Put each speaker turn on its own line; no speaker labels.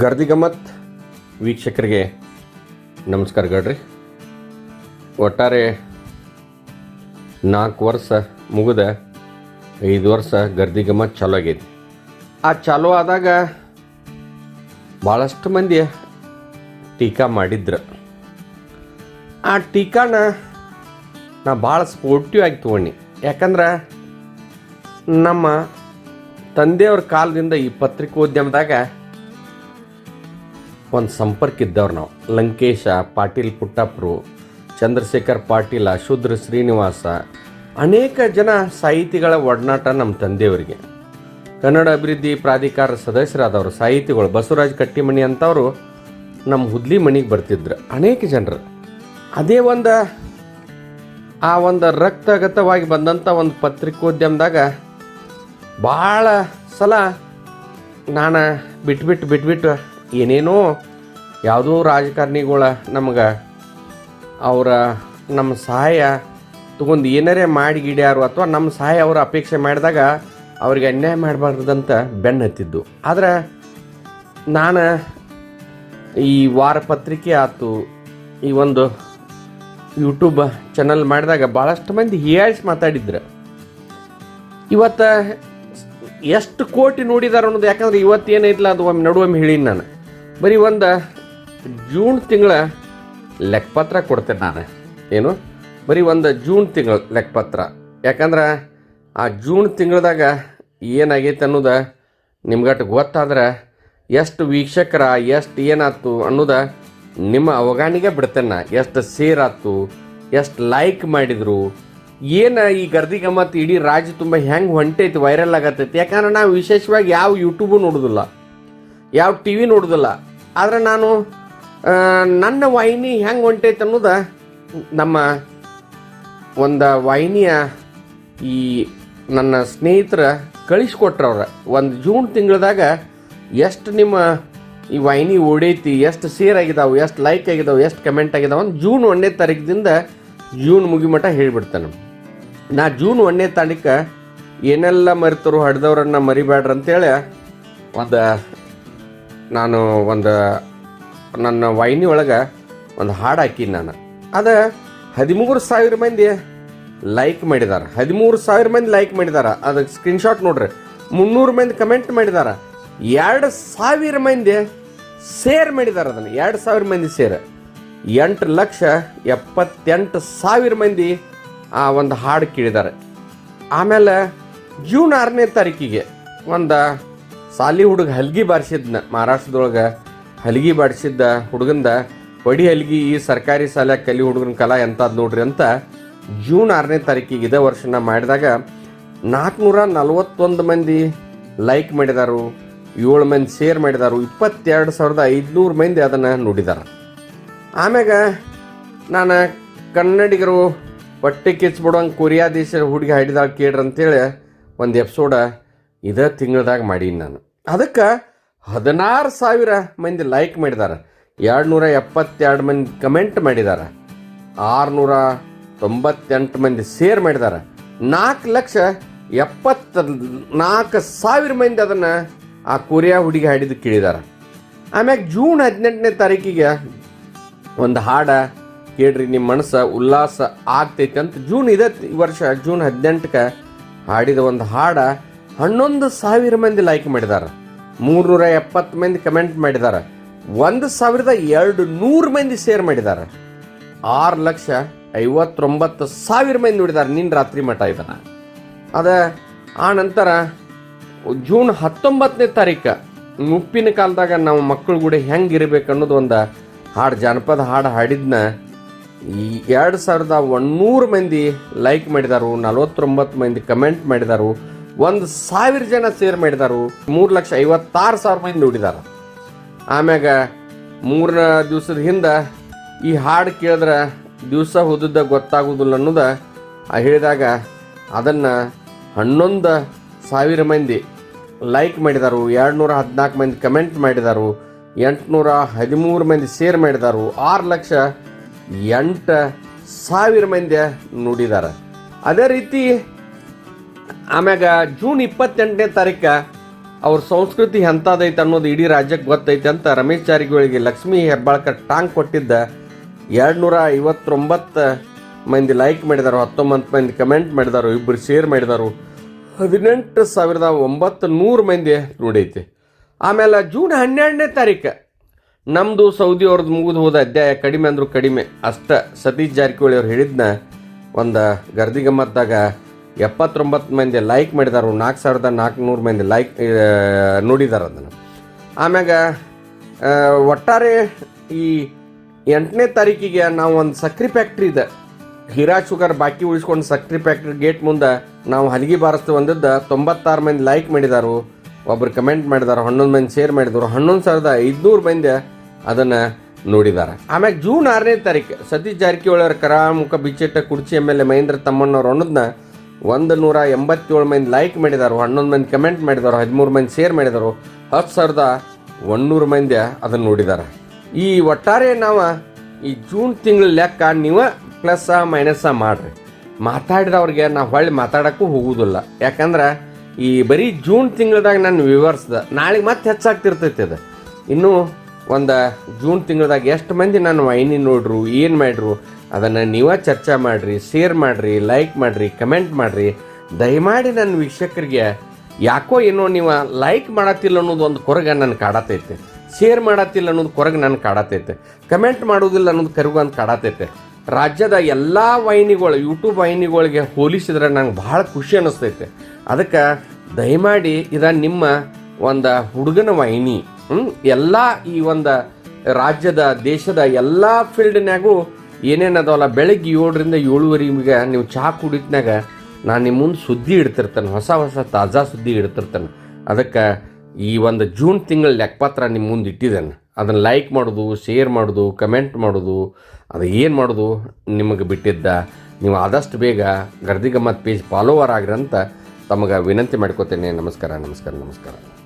ಗರ್ದಿ ಗಮ್ಮತ್. ವೀಕ್ಷಕರಿಗೆ ನಮಸ್ಕಾರ ಗಡ್ರಿ. ಒಟ್ಟಾರೆ ನಾಲ್ಕು ವರ್ಷ ಮುಗಿದ, ಐದು ವರ್ಷ ಗರ್ದಿ ಗಮ್ಮತ್ ಚಾಲೂ ಆಗೈತಿ. ಆ ಚಾಲೂ ಆದಾಗ ಭಾಳಷ್ಟು ಮಂದಿ ಟೀಕಾ ಮಾಡಿದ್ರು. ಆ ಟೀಕಾನ ನಾ ಭಾಳ ಸ್ಪೋರ್ಟಿವ್ ಆಗಿ ತೊಗೊಂಡು. ಯಾಕಂದ್ರೆ ನಮ್ಮ ತಂದೆಯವ್ರ ಕಾಲದಿಂದ ಈ ಪತ್ರಿಕೋದ್ಯಮದಾಗ ಒಂದು ಸಂಪರ್ಕ ಇದ್ದವ್ರು ನಾವು. ಲಂಕೇಶ, ಪಾಟೀಲ್ ಪುಟ್ಟಪ್ರು, ಚಂದ್ರಶೇಖರ್ ಪಾಟೀಲ, ಶುದ್ರ ಶ್ರೀನಿವಾಸ, ಅನೇಕ ಜನ ಸಾಹಿತಿಗಳ ಒಡನಾಟ ನಮ್ಮ ತಂದೆಯವರಿಗೆ. ಕನ್ನಡ ಅಭಿವೃದ್ಧಿ ಪ್ರಾಧಿಕಾರ ಸದಸ್ಯರಾದವರು, ಸಾಹಿತಿಗಳು, ಬಸವರಾಜ್ ಕಟ್ಟಿಮಣಿ ಅಂತವರು ನಮ್ಮ ಹುದ್ಲಿ ಮಣಿಗೆ ಬರ್ತಿದ್ರು, ಅನೇಕ ಜನರು. ಅದೇ ಒಂದು, ಆ ಒಂದು ರಕ್ತಗತವಾಗಿ ಬಂದಂಥ ಒಂದು ಪತ್ರಿಕೋದ್ಯಮದಾಗ ಭಾಳ ಸಲ ನಾನು ಬಿಟ್ಬಿಟ್ಟು ಬಿಟ್ಬಿಟ್ಟು ಏನೇನೋ ಯಾವುದೋ ರಾಜಕಾರಣಿಗಳ ನಮಗೆ ಅವರ ನಮ್ಮ ಸಹಾಯ ತಗೊಂಡು ಏನಾರೇ ಮಾಡಿ ಗಿಡ್ಯಾರು ಅಥವಾ ನಮ್ಮ ಸಹಾಯ ಅವರು ಅಪೇಕ್ಷೆ ಮಾಡಿದಾಗ ಅವ್ರಿಗೆ ಅನ್ಯಾಯ ಮಾಡಬಾರ್ದಂತ ಬೆನ್ನು ಹತ್ತಿದ್ದು. ಆದ್ರೆ ನಾನು ಈ ವಾರ ಪತ್ರಿಕೆ ಆಯ್ತು ಈ ಒಂದು ಯೂಟ್ಯೂಬ್ ಚಾನಲ್ ಮಾಡಿದಾಗ ಭಾಳಷ್ಟು ಮಂದಿ ಹೀಯಾಳಿಸಿ ಮಾತಾಡಿದ್ರು. ಇವತ್ತು ಎಷ್ಟು ಕೋಟಿ ನೋಡಿದಾರ ಅನ್ನೋದು, ಯಾಕಂದ್ರೆ ಇವತ್ತು ಏನೈತಿಲ್ಲ ಅದು ಒಮ್ಮೆ, ನಡುವೊಮ್ಮೆ ಹೇಳೀನಿ ನಾನು. ಬರೀ ಒಂದು ಜೂನ್ ತಿಂಗಳ ಲೆಕ್ಕಪತ್ರ ಕೊಡ್ತೇನೆ ನಾನು. ಏನು? ಬರೀ ಒಂದು ಜೂನ್ ತಿಂಗಳ ಲೆಕ್ಕಪತ್ರ. ಯಾಕಂದ್ರೆ ಆ ಜೂನ್ ತಿಂಗಳದಾಗ ಏನಾಗೈತೆ ಅನ್ನೋದು ನಿಮ್ಗಟ್ಟು ಗೊತ್ತಾದ್ರೆ ಎಷ್ಟು ವೀಕ್ಷಕರ, ಎಷ್ಟು ಏನಾಯ್ತು ಅನ್ನೋದ ನಿಮ್ಮ ಅವಗಾನಿಗೆ ಬಿಡ್ತೇನೆ ಎಷ್ಟು ಸೇರ್ ಆಯ್ತು ಎಷ್ಟು ಲೈಕ್ ಮಾಡಿದರು, ಏನು ಈ ಗರ್ದಿ ಗಮ್ಮತ್ ಇಡೀ ರಾಜ್ಯ ತುಂಬ ಹೆಂಗೆ ಹೊಂಟೈತಿ ವೈರಲ್ ಆಗತ್ತೈತಿ ಯಾಕಂದ್ರೆ ನಾವು ವಿಶೇಷವಾಗಿ ಯಾವ ಯೂಟ್ಯೂಬು ನೋಡೋದಿಲ್ಲ, ಯಾವ ಟಿ ವಿ ನೋಡೋದಿಲ್ಲ. ಆದರೆ ನಾನು ನನ್ನ ವಾಹಿನಿ ಹೆಂಗೆ ಹೊಂಟೈತೆ ಅನ್ನೋದು ನಮ್ಮ ಒಂದು ವಾಹಿನಿಯ ಈ ನನ್ನ ಸ್ನೇಹಿತರ ಕಳಿಸ್ಕೊಟ್ರವ್ರ ಒಂದು ಜೂನ್ ತಿಂಗಳದಾಗ ಎಷ್ಟು ನಿಮ್ಮ ಈ ವಾಹಿನಿ ಓಡೈತಿ, ಎಷ್ಟು ಸೇರ್ ಆಗಿದಾವೆ, ಎಷ್ಟು ಲೈಕ್ ಆಗಿದಾವೆ, ಎಷ್ಟು ಕಮೆಂಟ್ ಆಗಿದಾವೆ ಅಂತ ಜೂನ್ ಒಂದನೇ ತಾರೀಕಿಂದ ಜೂನ್ ಮುಗಿಮಟ ಹೇಳಿಬಿಡ್ತಾನೆ ನಾ ಜೂನ್ ಒಂದನೇ ತಾರೀಕು ಏನೆಲ್ಲ ಮರಿತರು, ಹಡ್ದವ್ರನ್ನ ಮರಿಬೇಡ್ರಿ ಅಂತೇಳಿ ಒಂದು ನಾನು ಒಂದು, ನನ್ನ ವಾಹಿನಿ ಒಳಗೆ ಒಂದು ಹಾಡು ಹಾಕೀನಿ ನಾನು. ಅದು ಹದಿಮೂರು ಸಾವಿರ ಮಂದಿ ಲೈಕ್ ಮಾಡಿದಾರೆ. ಹದಿಮೂರು ಸಾವಿರ ಮಂದಿ ಲೈಕ್ ಮಾಡಿದಾರೆ. ಅದಕ್ಕೆ ಸ್ಕ್ರೀನ್ಶಾಟ್ ನೋಡ್ರಿ. ಮುನ್ನೂರು ಮಂದಿ ಕಮೆಂಟ್ ಮಾಡಿದಾರೆ. ಎರಡು ಸಾವಿರ ಮಂದಿ ಸೇರ್ ಮಾಡಿದ್ದಾರೆ ಅದನ್ನು. ಎರಡು ಸಾವಿರ ಮಂದಿ ಸೇರ್ ಎಂಟು ಲಕ್ಷ ಎಪ್ಪತ್ತೆಂಟು ಸಾವಿರ ಮಂದಿ ಆ ಒಂದು ಹಾಡು ಕೇಳಿದ್ದಾರೆ ಆಮೇಲೆ ಜೂನ್ ಆರನೇ ತಾರೀಕಿಗೆ ಒಂದು ಸಾಲಿ ಹುಡುಗ ಹಲ್ಗಿ ಬಾರಿಸಿದ್ನ, ಮಹಾರಾಷ್ಟ್ರದೊಳಗೆ ಹಲ್ಗಿ ಬಾರಿಸಿದ್ದ ಹುಡುಗಂದ, ಒಡಿ ಹಲ್ಗಿ, ಈ ಸರ್ಕಾರಿ ಶಾಲ್ಯಾಗ ಕಲಿ ಹುಡುಗನ ಕಲಾ ಎಂಥದ್ದು ನೋಡ್ರಿ ಅಂತ ಜೂನ್ ಆರನೇ ತಾರೀಕಿಗೆ ಇದೇ ವರ್ಷನ ಮಾಡಿದಾಗ ನಾಲ್ಕುನೂರ ನಲವತ್ತೊಂದು ಮಂದಿ ಲೈಕ್ ಮಾಡಿದಾರು, ಏಳು ಮಂದಿ ಶೇರ್ ಮಾಡಿದಾರು, ಇಪ್ಪತ್ತೆರಡು ಸಾವಿರದ ಐದುನೂರು ಮಂದಿ ಅದನ್ನು ನೋಡಿದಾರ. ಆಮ್ಯಾಗ ನಾನು ಕನ್ನಡಿಗರು ಹೊಟ್ಟೆ ಕಿಚ್ಬಿಡುವಂಗೆ ಕೊರಿಯಾ ದೇಶ ಹುಡುಗಿ ಹಾಡಿದಾಗ ಕೇಳ್ರಿ ಅಂತೇಳಿ ಒಂದು ಎಪಿಸೋಡ ಇದೇ ತಿಂಗಳದಾಗ ಮಾಡೀನಿ ನಾನು. ಅದಕ್ಕೆ ಹದಿನಾರು ಸಾವಿರ ಮಂದಿ ಲೈಕ್ ಮಾಡಿದ್ದಾರೆ ಎರಡು ನೂರ ಎಪ್ಪತ್ತೆರಡು ಮಂದಿ ಕಮೆಂಟ್ ಮಾಡಿದ್ದಾರೆ ಆರುನೂರ ತೊಂಬತ್ತೆಂಟು ಮಂದಿ ಶೇರ್ ಮಾಡಿದ್ದಾರೆ ನಾಲ್ಕು ಲಕ್ಷ ಎಪ್ಪತ್ತ ನಾಲ್ಕು ಸಾವಿರ ಮಂದಿ ಅದನ್ನು ಆ ಕೊರಿಯಾ ಹುಡುಗಿ ಹಾಡಿದ್ದು ಕೇಳಿದ್ದಾರೆ ಆಮ್ಯಾಗ ಜೂನ್ ಹದಿನೆಂಟನೇ ತಾರೀಕಿಗೆ ಒಂದು ಹಾಡ ಕೇಳ್ರಿ ನಿಮ್ಮ ಮನಸ್ಸು ಉಲ್ಲಾಸ ಆಗ್ತೈತೆ ಅಂತ ಜೂನ್ ಇದೆ ವರ್ಷ, ಜೂನ್ ಹದಿನೆಂಟಕ್ಕೆ ಹಾಡಿದ ಒಂದು ಹಾಡ ಹನ್ನೊಂದು ಸಾವಿರ ಮಂದಿ ಲೈಕ್ ಮಾಡಿದ್ದಾರೆ ಮೂರ್ನೂರ ಎಪ್ಪತ್ತು ಮಂದಿ ಕಮೆಂಟ್ ಮಾಡಿದ್ದಾರೆ ಒಂದು ಸಾವಿರದ ಎರಡು ನೂರು ಮಂದಿ ಶೇರ್ ಮಾಡಿದ್ದಾರೆ ಆರು ಲಕ್ಷ ಐವತ್ತೊಂಬತ್ತು ಸಾವಿರ ಮಂದಿ ನೋಡಿದ್ದಾರೆ ನಿನ್ನ ರಾತ್ರಿ ಮಠ ಇದನ್ನು. ಅದ, ಆ ನಂತರ ಜೂನ್ ಹತ್ತೊಂಬತ್ತನೇ ತಾರೀಕು ಮುಪ್ಪಿನ ಕಾಲದಾಗ ನಾವು ಮಕ್ಕಳು ಕೂಡ ಹೆಂಗೆ ಇರಬೇಕು ಅನ್ನೋದು ಒಂದು ಹಾಡು, ಜಾನಪದ ಹಾಡು ಹಾಡಿದ್ನ ಈ ಎರಡು ಸಾವಿರದ ಒನ್ನೂರು ಮಂದಿ ಲೈಕ್ ಮಾಡಿದಾರು, ನಲವತ್ತೊಂಬತ್ತು ಮಂದಿ ಕಮೆಂಟ್ ಮಾಡಿದಾರು. ಒಂದು ಸಾವಿರ ಜನ ಸೇರ್ ಮಾಡಿದಾರು. ಮೂರು ಲಕ್ಷ ಐವತ್ತಾರು ಸಾವಿರ ಮಂದಿ ದುಡಿದಾರ ಆಮ್ಯಾಗ ಮೂರನೇ ದಿವಸದ ಹಿಂದೆ ಈ ಹಾಡು ಕೇಳಿದ್ರೆ ದಿವಸ ಹೋದದ್ದ ಗೊತ್ತಾಗೋದಿಲ್ಲ ಅನ್ನೋದು ಹೇಳಿದಾಗ ಅದನ್ನು ಹನ್ನೊಂದು ಸಾವಿರ ಮಂದಿ ಲೈಕ್ ಮಾಡಿದಾರು ಎರಡು ನೂರ ಹದಿನಾಲ್ಕು ಮಂದಿ ಕಮೆಂಟ್ ಮಾಡಿದಾರು, ಎಂಟುನೂರ ಹದಿಮೂರು ಮಂದಿ ಶೇರ್ ಮಾಡಿದಾರು, ಆರು ಲಕ್ಷ ಎಂಟು ಸಾವಿರ ಮಂದಿ ನೋಡಿದಾರ. ಅದೇ ರೀತಿ ಆಮ್ಯಾಗ ಜೂನ್ ಇಪ್ಪತ್ತೆಂಟನೇ ತಾರೀಕ ಅವ್ರ ಸಂಸ್ಕೃತಿ ಎಂಥದೈತೆ ಅನ್ನೋದು ಇಡೀ ರಾಜ್ಯಕ್ಕೆ ಗೊತ್ತೈತೆ ಅಂತ ರಮೇಶ್ ಜಾರಕಿಹೊಳಿಗೆ ಲಕ್ಷ್ಮೀ ಹೆಬ್ಬಾಳ್ಕರ್ ಟಾಂಗ್ ಕೊಟ್ಟಿದ್ದ ಎರಡು ನೂರ ಐವತ್ತೊಂಬತ್ತು ಮಂದಿ ಲೈಕ್ ಮಾಡಿದಾರು, ಹತ್ತೊಂಬತ್ತು ಮಂದಿ ಕಮೆಂಟ್ ಮಾಡಿದಾರು ಇಬ್ಬರು ಶೇರ್ ಮಾಡಿದಾರು. ಹದಿನೆಂಟು ಸಾವಿರದ ಒಂಬತ್ತು ನೂರು ಮಂದಿ ನೋಡೈತಿ. ಆಮೇಲೆ ಜೂನ್ ಹನ್ನೆರಡನೇ ತಾರೀಕು ನಮ್ಮದು ಸೌದಿ ಅವ್ರದ್ದು ಮುಗಿದು ಹೋದ ಅಧ್ಯಾಯ ಕಡಿಮೆ ಅಂದರೂ ಕಡಿಮೆ. ಅಷ್ಟ ಸತೀಶ್ ಜಾರಕಿಹೊಳಿ ಅವ್ರು ಹೇಳಿದ್ನ, ಒಂದು ಗರ್ದಿ ಗಮ್ಮತ್ತಾಗ ಎಪ್ಪತ್ತೊಂಬತ್ತು ಮಂದಿ ಲೈಕ್ ಮಾಡಿದಾರು, ನಾಲ್ಕು ಸಾವಿರದ ನಾಲ್ಕುನೂರು ಮಂದಿ ಲೈಕ್ ನೋಡಿದಾರೆ ಅದನ್ನು. ಆಮ್ಯಾಗ ಒಟ್ಟಾರೆ ಈ ಎಂಟನೇ ತಾರೀಕಿಗೆ ನಾವು ಒಂದು ಸಕ್ರೆ ಫ್ಯಾಕ್ಟ್ರಿ ಇದೆ. ಹೀರಾ ಶುಗರ್ ಬಾಕಿ ಉಳಿಸ್ಕೊಂಡು ಸಕ್ರೆ ಫ್ಯಾಕ್ಟ್ರಿ ಗೇಟ್ ಮುಂದೆ ನಾವು ಹಲಗಿ ಬಾರಿಸ್ತೀವಿ ಒಂದಿದ್ದ ತೊಂಬತ್ತಾರು ಮಂದಿ ಲೈಕ್ ಮಾಡಿದಾರು. ಒಬ್ಬರು ಕಮೆಂಟ್ ಮಾಡಿದಾರು, ಹನ್ನೊಂದು ಮಂದಿ ಶೇರ್ ಮಾಡಿದರು. ಹನ್ನೊಂದು ಸಾವಿರದ ಐದುನೂರು ಮಂದಿ ಅದನ್ನು ನೋಡಿದ್ದಾರೆ ಆಮ್ಯಾಗ ಜೂನ್ ಆರನೇ ತಾರೀಕು, ಸತೀಶ್ ಜಾರಕಿಹೊಳಿ ಅವರ ಕರಾಮುಖ, ಬಿಚ್ಚಿಟ್ಟ ಕುರ್ಚಿ ಎಂ ಎಲ್ ಎ, ಮಹೇಂದ್ರ ತಮ್ಮಣ್ಣವ್ರು ಅನ್ನೋದನ್ನ ಒಂದು ನೂರ ಎಂಬತ್ತೇಳು ಮಂದಿ ಲೈಕ್ ಮಾಡಿದಾರು, ಹನ್ನೊಂದು ಮಂದಿ ಕಮೆಂಟ್ ಮಾಡಿದಾರು, ಹದಿಮೂರು ಮಂದಿ ಶೇರ್ ಮಾಡಿದಾರು, ಹತ್ತು ಸಾವಿರದ ಒಂದೂರು ಮಂದಿ ಅದನ್ನು ನೋಡಿದ್ದಾರೆ ಈ ಒಟ್ಟಾರೆ ನಾವು ಈ ಜೂನ್ ತಿಂಗಳ ಲೆಕ್ಕ ನೀವು ಪ್ಲಸ್ ಮೈನಸ್ ಮಾಡ್ರಿ. ಮಾತಾಡಿದವ್ರಿಗೆ ನಾ ಹೊಳ್ಳಿ ಮಾತಾಡೋಕ್ಕೂ ಹೋಗುವುದಿಲ್ಲ ಯಾಕಂದ್ರೆ ಈ ಬರೀ ಜೂನ್ ತಿಂಗಳದಾಗ ನಾನು ವಿವರಿಸ್ದೆ ನಾಳೆಗೆ ಮತ್ತೆ ಹೆಚ್ಚಾಗ್ತಿರ್ತೈತೆ ಅದು. ಇನ್ನೂ ಒಂದು ಜೂನ್ ತಿಂಗಳದಾಗ ಎಷ್ಟು ಮಂದಿ ನಾನು ವೈನಿ ನೋಡ್ರು, ಏನು ಮಾಡ್ರು ಅದನ್ನು ನೀವೇ ಚರ್ಚೆ ಮಾಡಿರಿ ಶೇರ್ ಮಾಡಿರಿ ಲೈಕ್ ಮಾಡಿರಿ ಕಮೆಂಟ್ ಮಾಡಿರಿ. ದಯಮಾಡಿ ನನ್ನ ವೀಕ್ಷಕರಿಗೆ ಯಾಕೋ ಏನೋ ನೀವು ಲೈಕ್ ಮಾಡತ್ತಿಲ್ಲ ಅನ್ನೋದು ಒಂದು ಕೊರಗ ನನ್ನ ಕಾಡತೈತೆ. ಶೇರ್ ಮಾಡತ್ತಿಲ್ಲ ಅನ್ನೋದು ಕೊರಗ ನನ್ನ ಕಾಡತೈತೆ. ಕಮೆಂಟ್ ಮಾಡೋದಿಲ್ಲ ಅನ್ನೋದು ಕರಗು ಅಂತ ಕಾಡತೈತೆ. ರಾಜ್ಯದ ಎಲ್ಲ ವಾಹಿನಿಗಳು ಯೂಟ್ಯೂಬ್ ವಾಹಿನಿಗಳಿಗೆ ಹೋಲಿಸಿದ್ರೆ ನಂಗೆ ಭಾಳ ಖುಷಿ ಅನ್ನಿಸ್ತೈತೆ ಅದಕ್ಕೆ ದಯಮಾಡಿ ಇದ ನಿಮ್ಮ ಒಂದು ಹುಡುಗನ ವಾಹಿನಿ? ಎಲ್ಲ ಈ ಒಂದು ರಾಜ್ಯದ, ದೇಶದ ಎಲ್ಲ ಫೀಲ್ಡ್ನ್ಯಾಗೂ ಏನೇನು ಅದಾವಲ್ಲ ಬೆಳಗ್ಗೆ ಏಳರಿಂದ ಏಳುವರೆಗೆ ನೀವು ಚಹಾ ಕುಡಿದ್ನಾಗ ನಾನು ನಿಮ್ಮ ಮುಂದೆ ಸುದ್ದಿ ಇಡ್ತಿರ್ತೇನೆ, ಹೊಸ ಹೊಸ ತಾಜಾ ಸುದ್ದಿ ಇಡ್ತಿರ್ತಾನೆ. ಅದಕ್ಕೆ ಈ ಒಂದು ಜೂನ್ ತಿಂಗಳ ಲೆಕ್ಕಪತ್ರ ನಿಮ್ಮ ಮುಂದೆ ಇಟ್ಟಿದ್ದೇನೆ. ಅದನ್ನು ಲೈಕ್ ಮಾಡೋದು ಶೇರ್ ಮಾಡೋದು ಕಮೆಂಟ್ ಮಾಡೋದು, ಅದು ಏನು ಮಾಡೋದು? ನಿಮಗೆ ಬಿಟ್ಟಿದ್ದ, ನೀವು ಆದಷ್ಟು ಬೇಗ ಗರ್ದಿ ಗಮ್ಮತ್ ಪೇಜ್ ಫಾಲೋವರ್ ಆಗ್ರಂತ ತಮಗೆ ವಿನಂತಿ ಮಾಡ್ಕೋತೇನೆ. ನಮಸ್ಕಾರ ನಮಸ್ಕಾರ ನಮಸ್ಕಾರ.